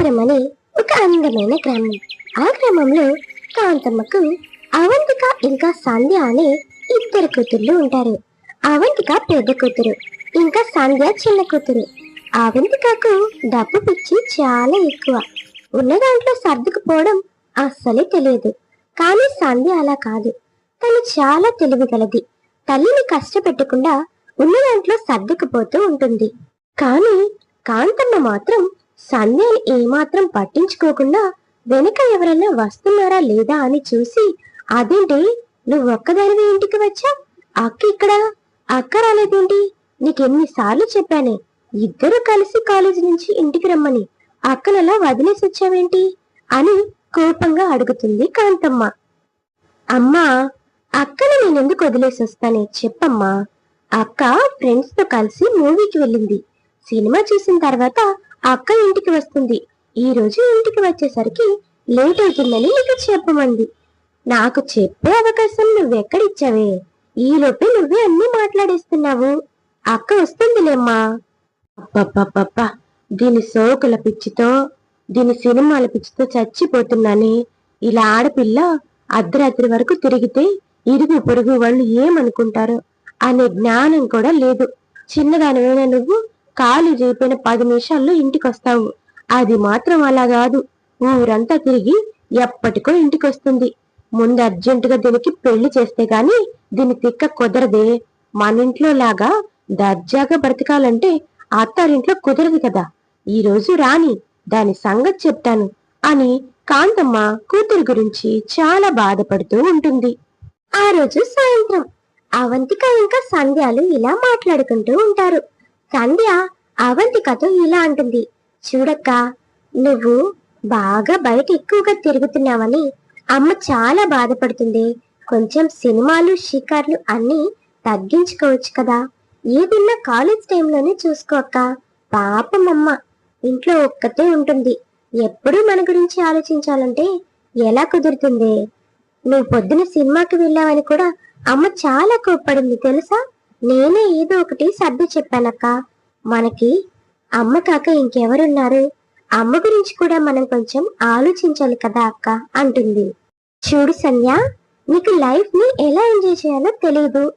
కాపురం అనే ఒక అందమైన గ్రామం. ఆ గ్రామంలో కాంతమ్మకు అవంతిక ఇంకా సంధ్య అనే ఇద్దరు కూతుర్లు ఉంటారు. అవంతిక పెద్ద కూతురు ఇంకా సంధ్య చిన్న కూతురు. అవంతికకు డబ్బు పిచ్చి చాలా ఎక్కువ. ఉన్న దాంట్లో సర్దుకుపోవడం అస్సలే తెలియదు. కానీ సంధ్య అలా కాదు. తను చాలా తెలివిగలది. తల్లిని కష్టపెట్టకుండా ఉన్న దాంట్లో సర్దుకుపోతూ ఉంటుంది. కానీ కాంతమ్మ మాత్రం సంధ్యని ఏమాత్రం పట్టించుకోకుండా వెనుక ఎవరైనా వస్తున్నారా లేదా అని చూసి అదేంటి? నువ్వు ఒక్కదానివే ఇంటికి వచ్చా అక్క ఇక్కడ? అక్క రాలేదేంటి? నీకెన్నిసార్లు చెప్పానే? ఇద్దరు కలిసి కాలేజీ నుంచి ఇంటికి రమ్మని అక్కనలా వదిలేసి వచ్చావేంటి? అని కోపంగా అడుగుతుంది కాంతమ్మ. అమ్మా అక్కను నేనెందుకు వదిలేసి వస్తానే? చెప్పమ్మా. అక్క ఫ్రెండ్స్తో కలిసి మూవీకి వెళ్ళింది. సినిమా చూసిన తర్వాత అక్క ఇంటికి వస్తుంది. ఈ రోజు ఇంటికి వచ్చేసరికి లేట్ అవుతుందని నీకు చెప్పమంది. నాకు చెప్పే అవకాశం నువ్వెక్కడిచ్చావే? ఈ నువ్వే అన్ని మాట్లాడేస్తున్నావు. అక్క వస్తుందిలేమ్మా. అబ్బబ్బబ్బబ్బ. దీని సోకుల పిచ్చితో దీని సినిమాల పిచ్చితో చచ్చిపోతున్నానే. ఇలా ఆడపిల్ల అర్ధరాత్రి వరకు తిరిగితే ఇరుగు పొరుగు వాళ్ళు ఏమనుకుంటారు అనే జ్ఞానం కూడా లేదు. చిన్నదానివైనా నువ్వు కాలు రేపిన పది నిమిషాల్లో ఇంటికొస్తావు. అది మాత్రం అలా కాదు. ఊరంతా తిరిగి ఎప్పటికో ఇంటికొస్తుంది. ముందు అర్జెంటుగా దీనికి పెళ్ళి చేస్తే గాని దీని తిక్క కుదరదే. మన ఇంట్లో లాగా దర్జాగా బ్రతకాలంటే అత్తారింట్లో కుదరదు కదా. ఈ రోజు రాని దాని సంగతి చెప్తాను అని కాంతమ్మ కూతురు గురించి చాలా బాధపడుతూ ఉంటుంది. ఆ రోజు సాయంత్రం. అవంతిక ఇంకా సంధ్యాలు ఇలా మాట్లాడుకుంటూ ఉంటారు. సంధ్య అవంతికతో ఇలా అంటుంది. చూడక్క నువ్వు బాగా బయట ఎక్కువగా తిరుగుతున్నావని అమ్మ చాలా బాధపడుతుంది. కొంచెం సినిమాలు షికార్లు అన్ని తగ్గించుకోవచ్చు కదా. ఏదున్నా కాలేజ్ టైంలోనే చూసుకో అక్క. పాపం అమ్మ. ఇంట్లో ఒక్కతే ఉంటుంది. ఎప్పుడూ మన గురించి ఆలోచించాలంటే ఎలా కుదురుతుంది? నువ్వు పొద్దున సినిమాకి వెళ్ళావని కూడా అమ్మ చాలా కోప్పడింది తెలుసా? నేనే ఏదో ఒకటి సర్ది చెప్పానక్క. మనకి అమ్మ కాక ఇంకెవరున్నారు? అమ్మ గురించి కూడా మనం కొంచెం ఆలోచించాలి కదా అక్క అంటుంది. చూడు సంధ్య నీకు లైఫ్ని ఎలా ఎంజాయ్ చేయాలో తెలియదు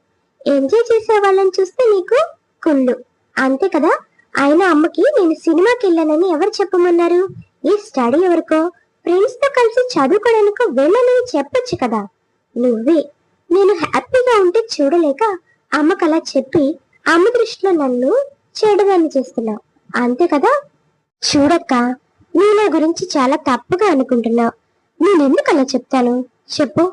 ఎంజాయ్ చేసే వాళ్ళని చూస్తే నీకు కుళ్ళు. అంతే కదా? ఆయన అమ్మకి నేను సినిమాకి వెళ్ళానని ఎవరు చెప్పమన్నారు? ఈ స్టడీ ఎవరికో? ఫ్రెండ్స్తో కలిసి చదువుకోవడానికి వెళ్ళనని చెప్పొచ్చు కదా. నువ్వే. నేను హ్యాపీగా ఉంటే చూడలేక అమ్మకు అలా చెప్పి అమ్మ దృష్టిలో నన్ను చెడుదాన్ని చేస్తున్నావు. అంతే కదా? చూడక్క నీ నా గురించి చాలా తప్పుగా అనుకుంటున్నావు. నేను ఎందుకు అలా చెప్తాను? చెప్పు.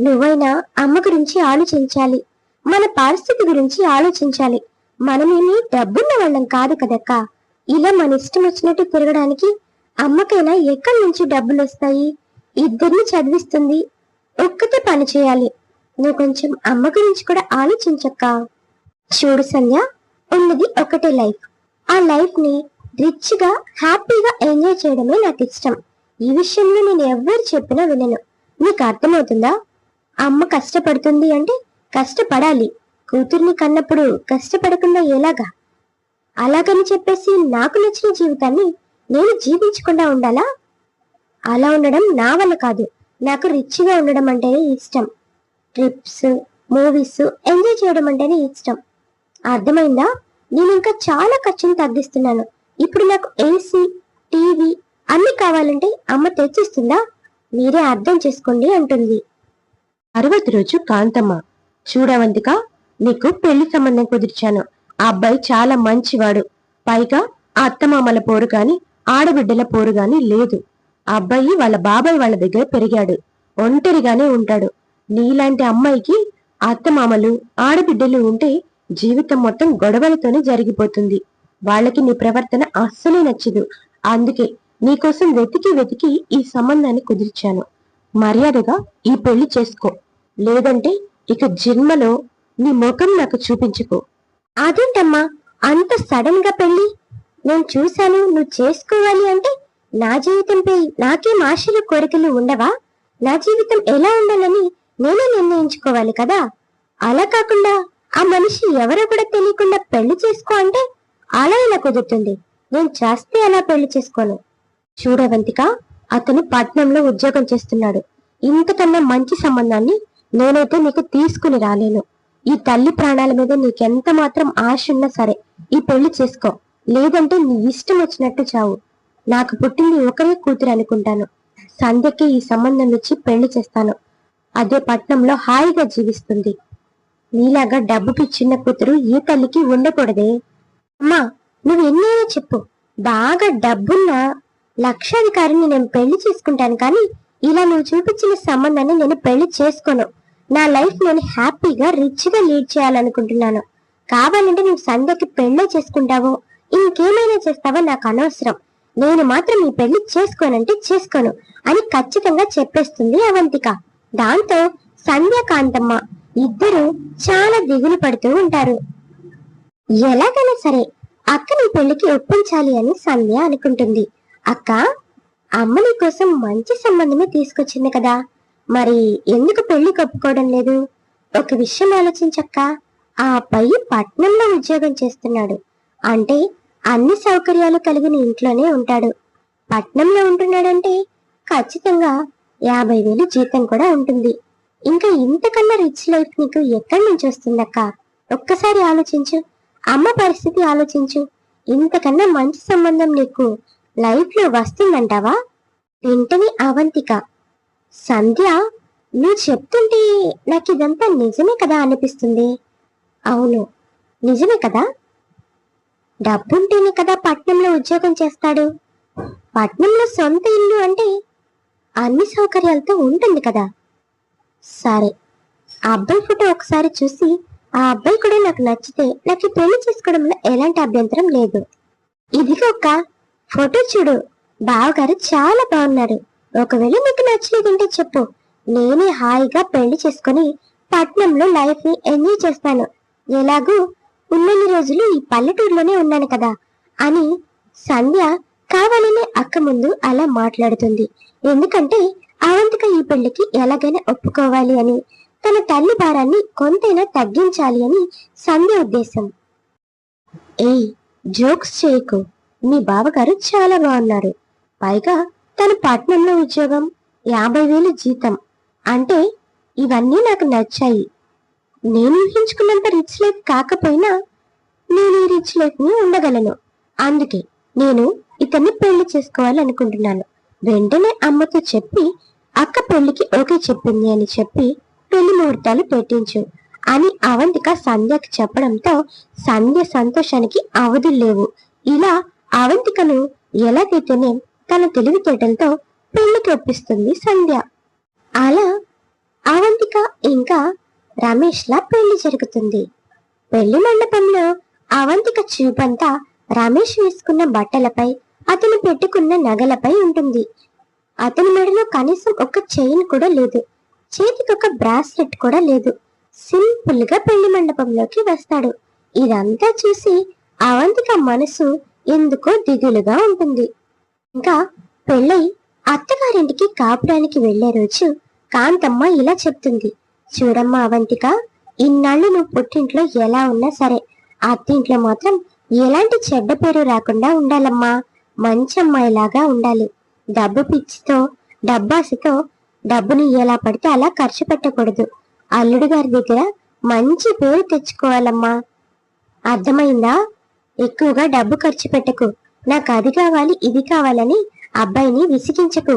నువ్వైనా అమ్మ గురించి ఆలోచించాలి. మన పరిస్థితి గురించి ఆలోచించాలి. మనమేమి డబ్బున్న వాళ్ళం కాదు కదక్క. ఇలా మన ఇష్టం వచ్చినట్టు తిరగడానికి అమ్మకైనా ఎక్కడి నుంచి డబ్బులు వస్తాయి ఇద్దరిని చదివిస్తుంది. ఒక్కతే పని చేయాలి. నువ్వు కొంచెం అమ్మ గురించి కూడా ఆలోచించక్క. చూడు సంధ్య ఉన్నది ఒకటే లైఫ్. ఆ లైఫ్ని రిచ్గా హ్యాపీగా ఎంజాయ్ చేయడమే నాకు ఇష్టం. ఈ విషయంలో నేను ఎవ్వరు చెప్పినా వినను. నీకు అర్థమవుతుందా? అమ్మ కష్టపడుతుంది అంటే కష్టపడాలి. కూతుర్ని కన్నప్పుడు కష్టపడకుండా ఎలాగా? అలాగని చెప్పేసి నాకు నచ్చిన జీవితాన్ని నేను జీవించకుండా ఉండాలా? అలా ఉండడం నా వల్ల కాదు. నాకు రిచ్గా ఉండడం అంటేనే ఇష్టం. ట్రిప్స్ మూవీస్ ఎంజాయ్ చేయడం అంటేనే ఇష్టం. అర్థమైందా? నేను ఇంకా చాలా ఖర్చును తగ్గిస్తున్నాను. ఇప్పుడు నాకు ఏసీ టీవీ అన్ని కావాలంటే అమ్మ తెచ్చిస్తుందా? మీరే అర్థం చేసుకోండి అంటుంది. అరవతి రోజు కాంతమ్మ. చూడవంతిక నీకు పెళ్ళి సంబంధం కుదిర్చాను. ఆ అబ్బాయి చాలా మంచివాడు. పైగా ఆ అత్తమామల పోరు గాని ఆడబిడ్డల పోరు గాని లేదు. ఆ అబ్బాయి వాళ్ళ బాబాయ్ వాళ్ళ దగ్గర పెరిగాడు. ఒంటరిగానే ఉంటాడు. నీలాంటి అమ్మాయికి అత్తమామలు ఆడబిడ్డలు ఉంటే జీవితం మొత్తం గొడవలతోనే జరిగిపోతుంది. వాళ్ళకి నీ ప్రవర్తన అస్సలే నచ్చదు. అందుకే నీకోసం వెతికి వెతికి ఈ సంబంధాన్ని కుదిర్చాను. మర్యాదగా ఈ పెళ్ళి చేసుకో. లేదంటే ఇక జన్మలో నీ ముఖం నాకు చూపించుకో. అదేంటమ్మా? అంత సడన్గా పెళ్ళి? నేను చూశాను నువ్వు చేసుకోవాలి అంటే నా జీవితంపై నాకేం ఆశలు కోరికలు ఉండవా? నా జీవితం ఎలా ఉండాలని నేనే నిర్ణయించుకోవాలి కదా? అలా కాకుండా ఆ మనిషి ఎవరో కూడా తెలియకుండా పెళ్ళి చేసుకో అంటే అలా ఎలా కుదురుతుంది. నేను చేస్తే అలా పెళ్ళి చేసుకోను? చూడవంతిక అతను పట్నంలో ఉద్యోగం చేస్తున్నాడు. ఇంతకన్నా మంచి సంబంధాన్ని నేనైతే నీకు తీసుకుని రాలేను. ఈ తల్లి ప్రాణాల మీద నీకెంత మాత్రం ఆశ ఉన్నా సరే ఈ పెళ్ళి చేసుకో. లేదంటే నీ ఇష్టం వచ్చినట్టు చావు. నాకు పుట్టింది ఒకరే కూతురు అనుకుంటాను. సంధ్యకి ఈ సంబంధం ఇచ్చి పెళ్ళి చేస్తాను. అదే పట్నంలో హాయిగా జీవిస్తుంది. నీలాగా డబ్బుకి చిన్న కూతురు ఈ తల్లికి ఉండకూడదే. అమ్మా నువ్వు ఎన్నైనా చెప్పు. బాగా డబ్బున్న లక్షాధికారిని నేను పెళ్ళి చేసుకుంటాను కానీ ఇలా నువ్వు చూపించిన సంబంధాన్ని నేను పెళ్ళి చేసుకోను. నా లైఫ్ నేను హ్యాపీగా రిచ్గా లీడ్ చేయాలనుకుంటున్నాను. కావాలంటే నువ్వు సంధ్యకి పెళ్ళే చేసుకుంటావో. ఇంకేమైనా చేస్తావో నాకు అనవసరం. నేను మాత్రం ఈ పెళ్ళి చేసుకోనంటే చేసుకోను అని ఖచ్చితంగా చెప్పేస్తుంది అవంతిక. దాంతో సంధ్య కాంతమ్మ ఇద్దరు చాలా దిగులు పడుతూ ఉంటారు. ఎలాగైనా సరే అక్కని పెళ్ళికి ఒప్పించాలి అని సంధ్య అనుకుంటుంది. అక్క అమ్మ నీ కోసం మంచి సంబంధమే తీసుకొచ్చింది కదా. మరి ఎందుకు పెళ్ళి ఒప్పుకోవడం లేదు? ఒక విషయం ఆలోచించక్క. ఆ అబ్బాయి పట్నంలో ఉద్యోగం చేస్తున్నాడు. అంటే అన్ని సౌకర్యాలు కలిగిన ఇంట్లోనే ఉంటాడు. పట్నంలో ఉంటున్నాడంటే ఖచ్చితంగా యాభై వేలు జీతం కూడా ఉంటుంది. ఇంకా ఇంతకన్నా రిచ్ లైఫ్ నీకు ఎక్కడి నుంచి వస్తుందక్క? ఒక్కసారి ఆలోచించు. అమ్మ పరిస్థితి ఆలోచించు. ఇంతకన్నా మంచి సంబంధం నీకు లైఫ్లో వస్తుందంటావా? వెంటనే అవంతిక. సంధ్య నువ్వు చెప్తుంటే నాకు ఇదంతా నిజమే కదా అనిపిస్తుంది. అవును నిజమే కదా? డబ్బుంటేనే కదా పట్నంలో ఉద్యోగం చేస్తాడు. పట్నంలో సొంత ఇల్లు అంటే అన్ని సౌకర్యాలతో ఉంటుంది కదా. సరే ఆ అబ్బాయి ఫోటో ఒకసారి చూసి ఆ అబ్బాయి కూడా నాకు నచ్చితే నాకు పెళ్ళి చేసుకోవడంలో ఎలాంటి అభ్యంతరం లేదు. ఇదిగో ఫోటో చూడు. బావగారు చాలా బాగున్నారు. ఒకవేళ నీకు నచ్చలేదంటే చెప్పు. నేనే హాయిగా పెళ్ళి చేసుకొని పట్నంలో లైఫ్ని ఎంజాయ్ చేస్తాను. ఎలాగూ ఉన్నన్ని రోజులు ఈ పల్లెటూరులోనే ఉన్నాను కదా అని సంధ్య కావాలనే అక్క ముందు అలా మాట్లాడుతుంది. ఎందుకంటే అవంతిక ఈ పెళ్ళికి ఎలాగైనా ఒప్పుకోవాలి అని తన తల్లి భారాన్ని కొంతైనా తగ్గించాలి అని సంధ్య ఉద్దేశం. ఏయ్ జోక్స్ చేయకు. మీ బావగారు చాలా బాగున్నారు. పైగా తన పట్నంలో ఉద్యోగం యాభై వేలు జీతం. అంటే ఇవన్నీ నాకు నచ్చాయి. నేను ఊహించుకున్నంత రిచ్ లైఫ్ కాకపోయినా నేను ఈ రిచ్ లైఫ్ని ఉండగలను. అందుకే నేను ఇతన్ని పెళ్ళి చేసుకోవాలనుకుంటున్నాను. వెంటనే అమ్మతో చెప్పి అక్క పెళ్ళికి ఓకే చెప్పింది అని చెప్పి పెళ్ళి ముహూర్తాలు పెట్టించు అని అవంతిక సంధ్యకి చెప్పడంతో సంధ్య సంతోషానికి అవధులు లేవు. ఇలా అవంతికను ఎలాగైతేనే తన తెలివితేటలతో పెళ్ళికి ఒప్పిస్తుంది సంధ్య. అలా అవంతిక ఇంకా రమేష్ లా పెళ్ళి జరుగుతుంది. పెళ్ళి మండపంలో అవంతిక చూపంతా రమేష్ వేసుకున్న బట్టలపై అతను పెట్టుకున్న నగలపై ఉంటుంది. అతని మెడలో కనీసం ఒక చైన్ కూడా లేదు. చేతికి ఒక బ్రాస్లెట్ కూడా లేదు. సింపుల్గా పెళ్ళి మండపంలోకి వస్తాడు. ఇదంతా చూసి అవంతిక మనసు ఎందుకో దిగులుగా ఉంటుంది. ఇంకా పెళ్ళై అత్తగారింటికి కాపురానికి వెళ్ళే రోజు కాంతమ్మ ఇలా చెప్తుంది. చూడమ్మా అవంతిక ఇన్నాళ్ళు నువ్వు పుట్టింట్లో ఎలా ఉన్నా సరే అత్తింట్లో మాత్రం ఎలాంటి చెడ్డ పేరు రాకుండా ఉండాలమ్మా. మంచి అమ్మాయిలాగా ఉండాలి. డబ్బు పిచ్చితో డబ్బాసితో డబ్బుని ఎలా పడితే అలా ఖర్చు పెట్టకూడదు. అల్లుడు గారి దగ్గర మంచి పేరు తెచ్చుకోవాలమ్మా. అర్థమైందా? ఎక్కువగా డబ్బు ఖర్చు పెట్టకు. నాకు అది కావాలి ఇది కావాలని అబ్బాయిని విసిగించకు.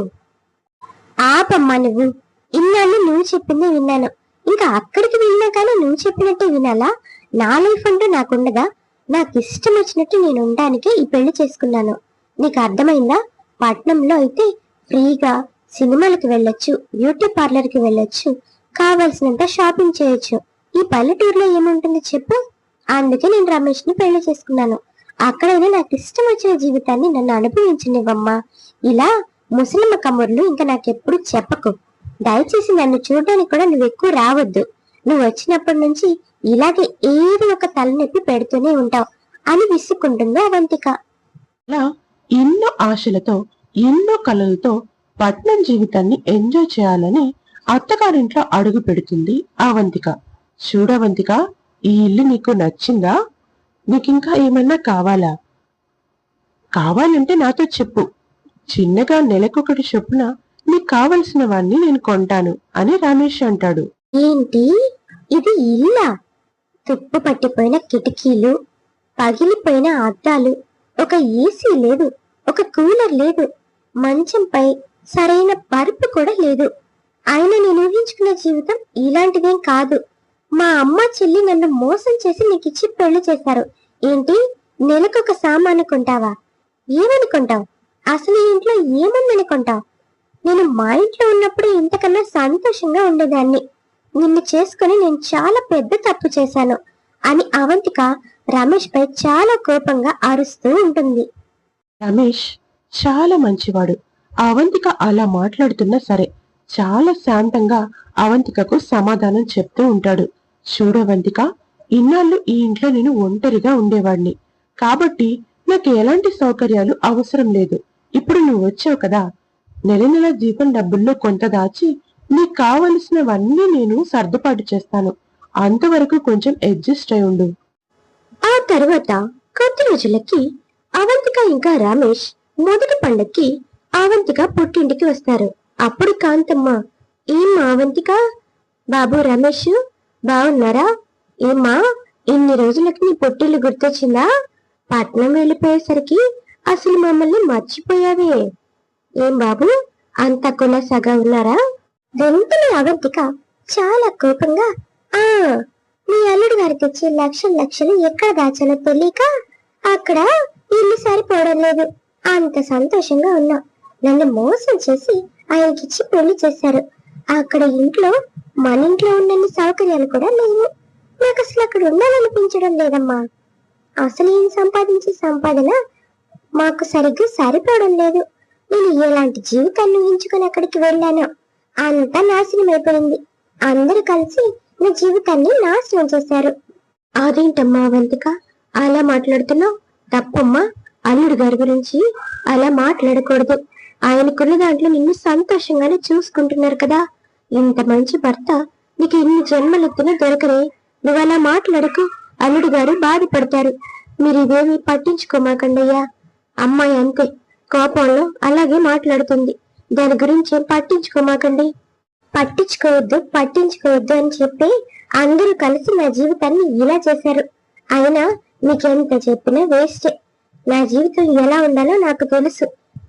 ఆపమ్మా నువ్వు. ఇన్నాళ్ళు నువ్వు చెప్పింది విన్నాను. ఇంకా అక్కడికి వెళ్ళినా కానీ నువ్వు చెప్పినట్టే వినాలా? నా లైఫ్ అంటూ నాకుండగా నాకు ఇష్టం వచ్చినట్టు నేను ఉండడానికే ఈ పెళ్ళి చేసుకున్నాను. నీకు అర్థమైందా? పట్నంలో అయితే ఫ్రీగా సినిమాలకు వెళ్ళొచ్చు బ్యూటీ పార్లర్కి వెళ్ళొచ్చు కావలసినంత షాపింగ్ చేయొచ్చు. ఈ పల్లెటూరులో ఏముంటుంది చెప్పు? అందుకే నేను రమేష్ని పెళ్ళి చేసుకున్నాను. అక్కడైనా నాకు ఇష్టం వచ్చిన జీవితాన్ని నన్ను అనుభవించనివ్వమ్మా. ఇలా ముసలిమ్మ కమ్ముర్లు ఇంకా నాకెప్పుడు చెప్పకు. దయచేసి నన్ను చూడడానికి కూడా నువ్వు ఎక్కువ రావద్దు. నువ్వు వచ్చినప్పటి నుంచి ఇలాగే ఏదో ఒక తలనొప్పి పెడుతూనే ఉంటావు అని విసుక్కుంటుంది అవంతిక. ఎన్నో ఆశలతో ఎన్నో కలలతో పట్నం జీవితాన్ని ఎంజాయ్ చేయాలని అత్తగారింట్లో అడుగు పెడుతుంది అవంతిక చూడవంతిక ఈ ఇల్లు నీకు నచ్చిందా? నీకింకా ఏమన్నా కావాలా? కావాలంటే నాతో చెప్పు. చిన్నగా నెలకొకటి చొప్పున నీకు కావలసినవన్నీ నేను కొంటాను అని రమేష్ అంటాడు. ఏంటి? ఇది ఇల్లా? తుప్పు పట్టిపోయిన కిటికీలు పగిలిపోయిన అద్దాలు ఒక ఏసీ లేదు. ఒక కూలర్ లేదు. మంచంపై సరైన పరుపు కూడా లేదు. ఆయన నేను ఊహించుకున్న జీవితం ఇలాంటిదేం కాదు. మా అమ్మ చెల్లి నన్ను మోసం చేసి నీకు ఇచ్చి పెళ్ళి చేశారు. ఏంటి? నెలకొక సామాను కొంటావా? ఏమనుకుంటావు? అసలు ఇంట్లో ఏమని నేను మా ఇంట్లో ఉన్నప్పుడు ఇంతకన్నా సంతోషంగా ఉండేదాన్ని. నిన్ను చేసుకుని నేను చాలా పెద్ద తప్పు చేశాను అని అవంతిక రమేష్ పై చాలా కోపంగా అరుస్తూ ఉంటుంది. రమేష్ చాలా మంచివాడు. అవంతిక అలా మాట్లాడుతున్నా సరే చాలా శాంతంగా అవంతికకు సమాధానం చెప్తూ ఉంటాడు. చూడవంతిక ఇన్నాళ్ళు ఈ ఇంట్లో నేను ఒంటరిగా ఉండేవాడిని. కాబట్టి నాకు ఎలాంటి సౌకర్యాలు అవసరం లేదు. ఇప్పుడు నువ్వు వచ్చావు కదా. నెల నెల జీతం డబ్బుల్లో కొంత దాచి నీకు కావలసినవన్నీ నేను సర్దుబాటు చేస్తాను. అంతవరకు కొంచెం అడ్జస్ట్ అయి ఉండు. ఆ తర్వాత కొద్ది రోజులకి అవంతిక ఇంకా రమేష్ మొదటి పండక్కి అవంతిక పుట్టింటికి వస్తారు. అప్పుడు కాంతమ్మ ఏం అవంతిక? బాబు రమేష్ బాగున్నారా ఏమ్మా ఇన్ని రోజులకి నీ పొట్టిల్లు గుర్తొచ్చిందా? పట్నం వెళ్ళిపోయేసరికి అసలు మమ్మల్ని మర్చిపోయావే. ఏం బాబు అంత కులసగా ఉన్నారా? వెంటనే అవంతిక చాలా కోపంగా ఆ మీ అల్లుడు గారి తెచ్చి లక్షలు లక్షలు ఎక్కడ దాచాలో తెలియక అక్కడ ఇల్లు సరిపోవడం లేదు. అంత సంతోషంగా ఉన్నా. నన్ను మోసం చేసి ఆయనకిచ్చి పెళ్ళి చేశారు. అక్కడ ఇంట్లో మన ఇంట్లో ఉన్నన్ని సౌకర్యాలు కూడా లేవు. నాకు అసలు అక్కడ ఉండాలనిపించడం లేదమ్మా. అసలు ఏం సంపాదించే సంపాదన మాకు సరిగ్గా సరిపోవడం లేదు. నేను ఎలాంటి జీవితాన్ని ఊహించుకుని అక్కడికి వెళ్ళాను అంతా నాశనం అయిపోయింది. అందరూ కలిసి నా జీవితాన్ని నాశనం చేశారు. అదేంటమ్మా వంతిక అలా మాట్లాడుతున్నావు? తప్పమ్మా. అల్లుడు గారి గురించి అలా మాట్లాడకూడదు. ఆయనకున్న దాంట్లో నిన్ను సంతోషంగానే చూసుకుంటున్నారు కదా. ఇంత మంచి భర్త నీకు ఇన్ని జన్మలెత్తిన దొరకరే. నువ్వు అలా మాట్లాడకు. అల్లుడు గారు బాధపడతారు. మీరు ఇవేమి పట్టించుకోమాకండయ్యా. అమ్మాయి అంతే. కోపంలో అలాగే మాట్లాడుతుంది. దాని గురించి పట్టించుకోమాకండి? పట్టించుకోవద్దు పట్టించుకోవద్దు అని చెప్పి అందరూ కలిసి నా జీవితాన్ని ఇలా చేశారు. అయినా మీకెంత చెప్పినా వేస్టే. నా జీవితం ఎలా ఉండాలో నాకు తెలుసు.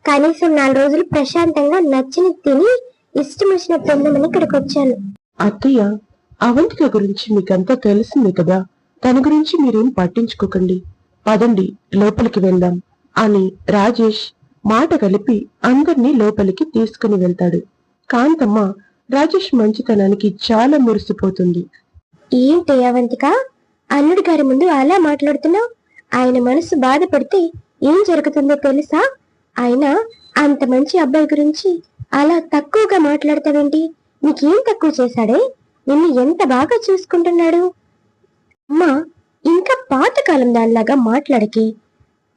కనీసం నాలుగు రోజులు ప్రశాంతంగా నచ్చిన తిని ఇష్టం వచ్చినట్టు ఉందామని ఇక్కడికి వచ్చాను అత్తయ్య అవంతిక గురించి మీకంతా తెలిసింది కదా. తన గురించి మీరేం పట్టించుకోకండి. పదండి లోపలికి వెళ్దాం అని రాజేష్ మాట కలిపి అందర్నీ లోపలికి తీసుకుని వెళ్తాడు. కాంతమ్మ రాజేష్ మంచితనానికి చాలా మురిసిపోతుంది. ఏంటి అవంతిక అల్లుడి గారి ముందు అలా మాట్లాడుతున్నావు? ఆయన మనసు బాధపడితే ఏం జరుగుతుందో తెలుసా? ఆయన అంత మంచి అబ్బాయి గురించి అలా తక్కువగా మాట్లాడతావేంటి? నీకేం తక్కువ చేశాడే? నిన్ను ఎంత బాగా చూసుకుంటున్నాడు? అమ్మా ఇంకా పాతకాలం దానిలాగా మాట్లాడకి.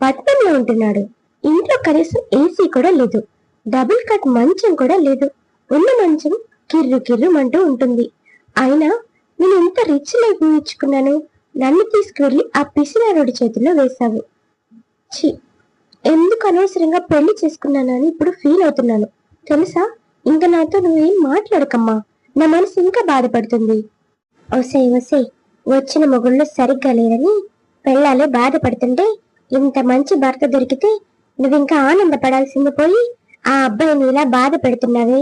పట్నంలో ఉంటున్నాడు ఇంట్లో కనీసం ఏసీ కూడా లేదు. డబుల్ కట్ మంచం కూడా లేదు. ఉన్న మంచం కిర్రు కిర్రుమంటూ ఉంటుంది. అయినా నేను ఎంత రిచ్ లైఫ్ ఇచ్చుకున్నాను నన్ను తీసుకువెళ్ళి ఆ పిసినారుడి చేతిలో వేశావు. ఛీ ఎందుకు అనవసరంగా పెళ్ళి చేసుకున్నానని ఇప్పుడు ఫీల్ అవుతున్నాను. తెలుసా? ఇంకా నాతో నువ్వేం మాట్లాడకమ్మా. నా మనసు ఇంకా బాధపడుతుంది. ఒసే ఒసే వచ్చిన మొగుళ్ళు సరిగ్గా లేరని పెళ్ళాలే బాధపడుతుంటే ఇంత మంచి భర్త దొరికితే నువ్వు ఇంకా ఆనందపడాల్సింది పోయి ఆ అబ్బాయిని ఇలా బాధ పెడుతున్నావే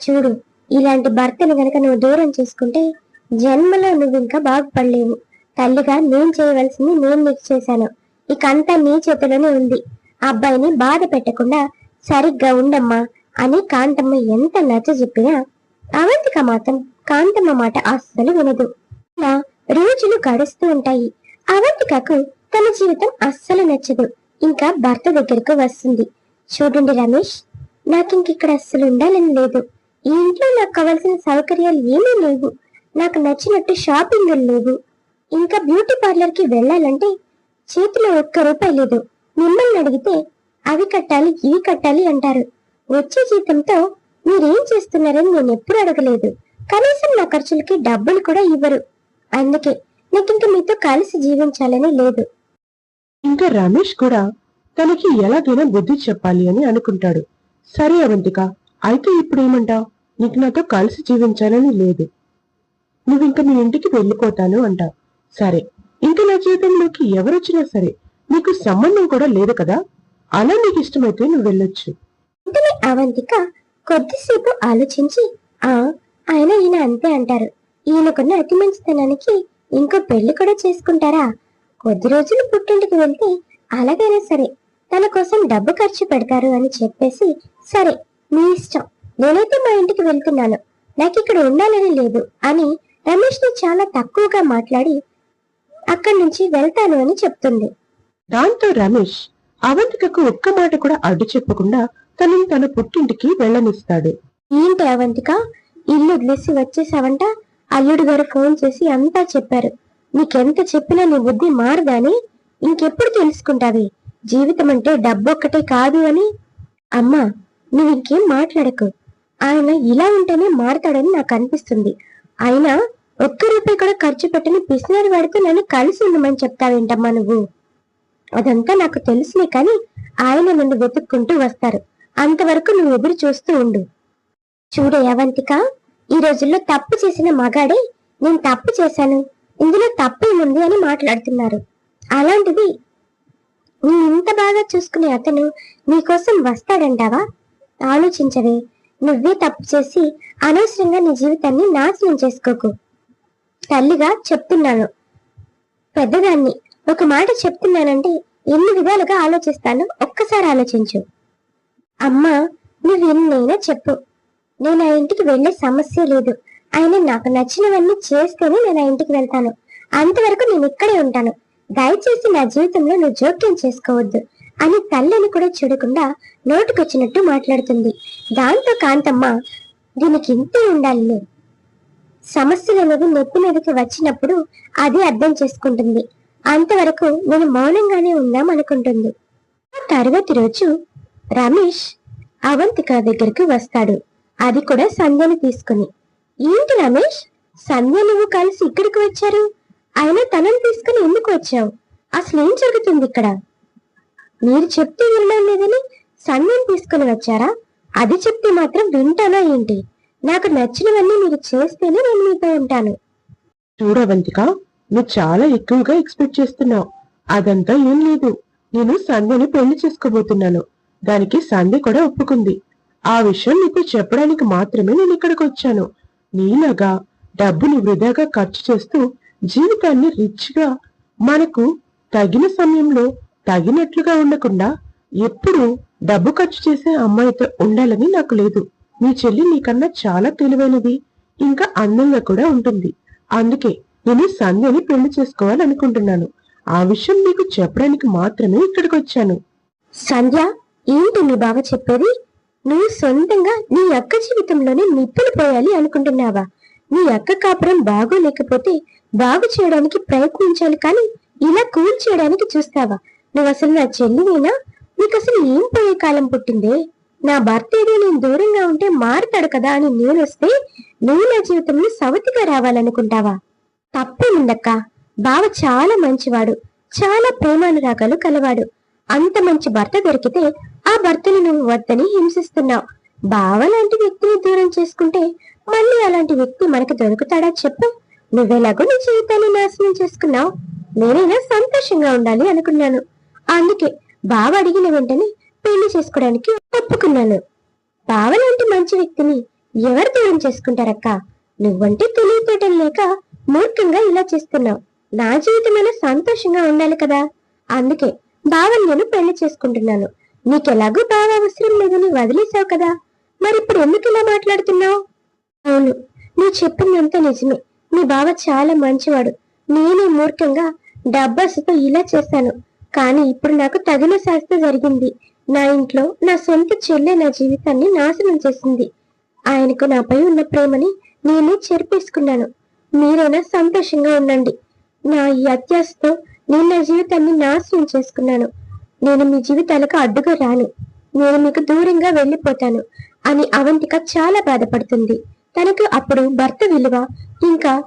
చూడు ఇలాంటి భర్తను గనక నువ్వు దూరం చేసుకుంటే జన్మలో నువ్వు ఇంకా బాగుపడలేవు. తల్లిగా నేను చేయవలసింది నేను నీకు చేశాను. ఇక అంతా నీ చేతిలోనే ఉంది. అబ్బాయిని బాధ పెట్టకుండా సరిగ్గా ఉండమ్మా అని కాంతమ్మ ఎంత నచ్చ చెప్పినా అవంతిక మాత్రం కాంతమ్మ మాట అస్సలు వినదు. ఇలా రోజులు గడుస్తూ ఉంటాయి. అవంతికకు తన జీవితం అస్సలు నచ్చదు. ఇంకా భర్త దగ్గరకు వస్తుంది. చూడండి రమేష్ నాకింక ఇక్కడ అస్సలు ఉండాలని లేదు. ఈ ఇంట్లో నాకు కావలసిన సౌకర్యాలు ఏమీ లేవు. నాకు నచ్చినట్టు షాపింగ్ లేవు. ఇంకా బ్యూటీ పార్లర్కి వెళ్ళాలంటే చేతిలో ఒక్క రూపాయి లేదు. మిమ్మల్ని అడిగితే అవి కట్టాలి ఇవి కట్టాలి అంటారు. వచ్చే జీతంతో మీరేం చేస్తున్నారని నేను ఎప్పుడు అడగలేదు. కనీసం నా ఖర్చులకి డబ్బులు కూడా ఇవ్వరు. అందుకే నాకు మీతో కలిసి జీవించాలని లేదు. ఇంకా రమేష్ కూడా తనకి ఎలాగైనా బుద్ధి చెప్పాలి అని అనుకుంటాడు. సరే అవంతిక అయితే ఇప్పుడు ఏమంటావు నీకు నాతో కలిసి జీవించాలని లేదు. నువ్వు ఇంకా మీ ఇంటికి వెళ్ళిపోతాను అంటావు. సరే. ఇంకా నా జీవితంలోకి ఎవరొచ్చినా సరే నీకు సంబంధం కూడా లేదు కదా? అలా నీకు ఇష్టమైతే నువ్వు వెళ్ళొచ్చు. వెంటనే అవంతిక కొద్దిసేపు ఆలోచించి ఆ ఆయన ఈయన అంతే అంటారు. ఈయనకున్న అతి మంచితనానికి ఇంకో పెళ్ళి కూడా చేసుకుంటారా? కొద్ది రోజులు పుట్టింటికి వెళ్తే అలాగైనా సరే తన కోసం డబ్బు ఖర్చు పెడతారు అని చెప్పేసి సరే మీ ఇష్టం. నేనైతే మా ఇంటికి వెళ్తున్నాను. నాకు ఇక్కడ ఉండాలని లేదు అని రమేష్ని చాలా తక్కువగా మాట్లాడి అక్కడి నుంచి వెళ్తాను అని చెప్తుంది. దాంతో రమేష్ అవంతికకు ఒక్క మాట కూడా అడ్డు చెప్పకుండా తనని తన పుట్టింటికి వెళ్ళనిస్తాడు. ఏంటి అవంతిక? ఇల్లు వదిలేసి వచ్చేసావంట? అల్లుడు గారు ఫోన్ చేసి అంతా చెప్పారు. నీకెంత చెప్పినా నీ బుద్ధి మారదాని ఇంకెప్పుడు తెలుసుకుంటావి? జీవితం అంటే డబ్బు ఒక్కటే కాదు అని? అమ్మా నువ్వు ఇంకేం మాట్లాడకు. ఆయన ఇలా ఉంటేనే మారతాడని నాకు అనిపిస్తుంది. ఆయన ఒక్క రూపాయి కూడా ఖర్చు పెట్టని పిసినారి వాడితో నన్ను కలిసి ఉండమని చెప్తావేంటమ్మా నువ్వు? అదంతా నాకు తెలుసునే కానీ ఆయన నన్ను వెతుక్కుంటూ వస్తారు. అంతవరకు నువ్వు ఎదురు చూస్తూ ఉండు. చూడే అవంతిక ఈ రోజుల్లో తప్పు చేసిన మగాడే నేను తప్పు చేశాను. ఇందులో తప్పేముంది అని మాట్లాడుతున్నారు. అలాంటిది నీ ఇంత బాగా చూసుకునే అతను నీకోసం వస్తాడంటావా? ఆలోచించవే. నువ్వే తప్పు చేసి అనవసరంగా నీ జీవితాన్ని నాశనం చేసుకోకు. తల్లిగా చెప్తున్నాను. పెద్దదాన్ని ఒక మాట చెప్తున్నానంటే ఎన్ని విధాలుగా ఆలోచిస్తానో ఒక్కసారి ఆలోచించు. అమ్మా నువ్వు ఎన్నైనా చెప్పు. నేను ఆ ఇంటికి వెళ్ళే సమస్య లేదు. ఆయన నాకు నచ్చినవన్నీ చేస్తేనే నేను ఆ ఇంటికి వెళ్తాను. అంతవరకు నేను ఇక్కడే ఉంటాను. దయచేసి నా జీవితంలో నువ్వు జోక్యం చేసుకోవద్దు అని తల్లిని కూడా చూడకుండా నోటుకొచ్చినట్టు మాట్లాడుతుంది. దాంతో కాంతమ్మ దీనికి ఇంతే ఉండాలి సమస్యలు అనేవి నెత్తి మీదకి వచ్చినప్పుడు అది అర్థం చేసుకుంటుంది. అంతవరకు నేను మౌనంగానే ఉందాం అనుకుంటుంది తరువాతి తరగతి రోజు రమేష్ అవంతిక దగ్గరికి వస్తాడు. అది కూడా సంధ్యను తీసుకుని. ఏంటి రమేష్? సంధ్య నువ్వు కలిసి ఇక్కడికి వచ్చారు? అయినా తనని తీసుకుని ఎందుకు వచ్చావు? అసలు ఏం జరుగుతుంది ఇక్కడ? మీరు చెప్తే వినడం లేదని సంధ్యను తీసుకుని వచ్చారా? అది చెప్తే మాత్రం వింటానా ఏంటి? నాకు నచ్చినవన్నీ మీరు చేస్తేనే నేను మీతో ఉంటాను. చూడవంతిక నువ్వు చాలా ఎక్కువగా ఎక్స్పెక్ట్ చేస్తున్నావు. అదంతా ఏం లేదు. నేను సంధ్యని పెళ్ళి చేసుకోబోతున్నాను. దానికి సంధ్య కూడా ఒప్పుకుంది. ఆ విషయం నీకు చెప్పడానికి మాత్రమే నేను ఇక్కడికి వచ్చాను. నీలాగా డబ్బుని వృధాగా ఖర్చు చేస్తూ జీవితాన్ని రిచ్గా మనకు తగిన సమయంలో తగినట్లుగా ఉండకుండా ఎప్పుడూ డబ్బు ఖర్చు చేసే అమ్మాయితో ఉండాలని నాకు లేదు. మీ చెల్లి నీకన్నా చాలా తెలివైనది ఇంకా అందంగా కూడా ఉంటుంది. అందుకే నేను సంధ్యని పెళ్ళి చేసుకోవాలనుకుంటున్నాను. ఆ విషయం నీకు చెప్పడానికి మాత్రమే ఇక్కడికి వచ్చాను సంధ్య ఏంటి మీ బావ చెప్పేది? నువ్వు సొంతంగా నీ అక్క జీవితంలోనే నిప్పులు పోయాలి అనుకుంటున్నావా? నీ అక్క కాపురం బాగోలేకపోతే బాగు చేయడానికి ప్రయత్నించాలి కానీ ఇలా కూల్ చేయడానికి చూస్తావా? నువ్వు అసలు నా చెల్లివేనా? నీకు అసలు ఏం పోయే కాలం పుట్టిందే? నా భర్త ఏదో నేను దూరంగా ఉంటే మారుతాడు కదా అని నేనొస్తే నువ్వు నా జీవితంలో సవతిగా రావాలనుకుంటావా? తప్పేముందక్క? బావ చాలా మంచివాడు. చాలా ప్రేమానురాగాలు కలవాడు. అంత మంచి భర్త దొరికితే ఆ భర్తని నువ్వు వద్దని హింసిస్తున్నావు. బావ లాంటి వ్యక్తిని దూరం చేసుకుంటే మళ్ళీ అలాంటి వ్యక్తి మనకు దొరుకుతాడా చెప్పు? నువ్వెలాగో నీ జీవితాన్ని నాశనం చేసుకున్నావు. నేనైనా సంతోషంగా ఉండాలి అనుకున్నాను. అందుకే బావ అడిగిన వెంటనే పెళ్ళి చేసుకోవడానికి ఒప్పుకున్నాను. బావలాంటి మంచి వ్యక్తిని ఎవరు దూరం చేసుకుంటారక్క? నువ్వంటే తెలియపేటం లేక మూర్ఖంగా ఇలా చేస్తున్నావు. నా జీవితమైన సంతోషంగా ఉండాలి కదా? అందుకే బావని నేను పెళ్ళి చేసుకుంటున్నాను. నీకెలాగూ బావ అవసరం లేదని వదిలేసావు కదా? మరి ఇప్పుడు ఎందుకు ఇలా మాట్లాడుతున్నావు? అవును నువ్వు చెప్పిందంతా నిజమే. మీ బావ చాలా మంచివాడు. నేనే మూర్ఖంగా డబ్బాసుతో ఇలా చేశాను. కానీ ఇప్పుడు నాకు తగిన శాస్త్ర జరిగింది. నా ఇంట్లో నా సొంత చెల్లె నా జీవితాన్ని నాశనం చేసింది. ఆయనకు నాపై ఉన్న ప్రేమని నేనే చెరిపేసుకున్నాను. మీరైనా సంతోషంగా ఉండండి. నా ఈ అత్యాశతో నేను నా జీవితాన్ని నాశనం చేసుకున్నాను. నేను మీ జీవితాలకు అడ్డుగా రాను. నేను మీకు దూరంగా వెళ్ళిపోతాను అని అవంతిక చాలా బాధపడుతుంది. తనకు అప్పుడు భర్త విలువ ఇంకా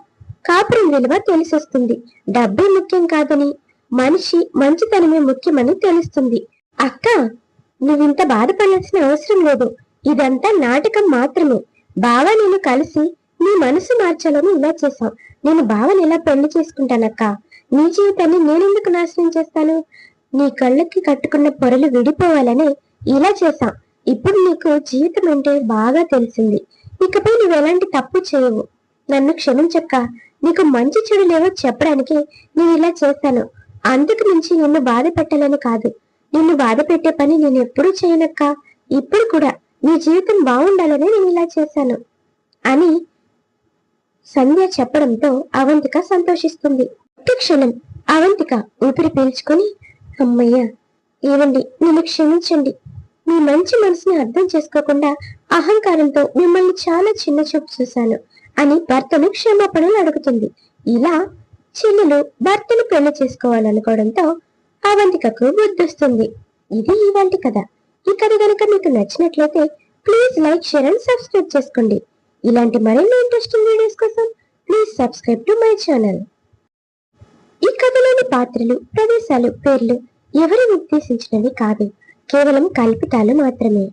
కాపురం విలువ తెలిసొస్తుంది. డబ్బే ముఖ్యం కాదని మనిషి మంచితనమే ముఖ్యమని తెలుస్తుంది. అక్క నువ్వింత బాధపడాల్సిన అవసరం లేదు. ఇదంతా నాటకం మాత్రమే. బావ నేను కలిసి నీ మనసు మార్చాలని ఇలా చేశావు. నేను బావని ఎలా పెళ్ళి చేసుకుంటానక్క? నీ జీవితాన్ని నేనెందుకు నాశనం చేస్తాను? నీ కళ్ళకి కట్టుకున్న పొరలు విడిపోవాలని ఇలా చేశాం ఇప్పుడు నీకు జీవితం అంటే బాగా తెలిసింది. ఇకపై నువ్వు ఎలాంటి తప్పు చేయవు. నన్ను క్షమించక్క. నీకు మంచి చెడులేవో చెప్పడానికి నేను ఇలా చేస్తాను. అందుకు మించి నిన్ను బాధ పెట్టాలని కాదు. నిన్ను బాధ పెట్టే పని నేను ఎప్పుడూ చేయనక్క. ఇప్పుడు కూడా నీ జీవితం బాగుండాలని నేను ఇలా చేశాను. అని సంధ్య చెప్పడంతో అవంతిక సంతోషిస్తుంది. ఒక్క క్షణం అవంతిక ఊపిరి పీల్చుకొని అమ్మయ్య ఏవండి నన్ను క్షమించండి. మీ మంచి మనసుని అర్థం చేసుకోకుండా అహంకారంతో మిమ్మల్ని చాలా చిన్న చూపు చూశాను అని భర్తను క్షమాపణలు అడుగుతుంది. ఇలా చెల్లెలు భర్తను పెళ్ళి చేసుకోవాలనుకోవడంతో అవంతికకు బుద్ధొస్తుంది. ఇది ఇవాంటి కథ. ఈ కథ మీకు నచ్చినట్లయితే please like share and subscribe చేసుకోండి. ఇలాంటి మరిన్ని ఇంట్రెస్టింగ్ వీడియోస్ కోసం please subscribe to my channel. ఈ కథలోని పాత్రలు ప్రదేశాలు పేర్లు ఎవరు ఉద్దేశించినవి కాదు. కేవలం కల్పితాలు మాత్రమే.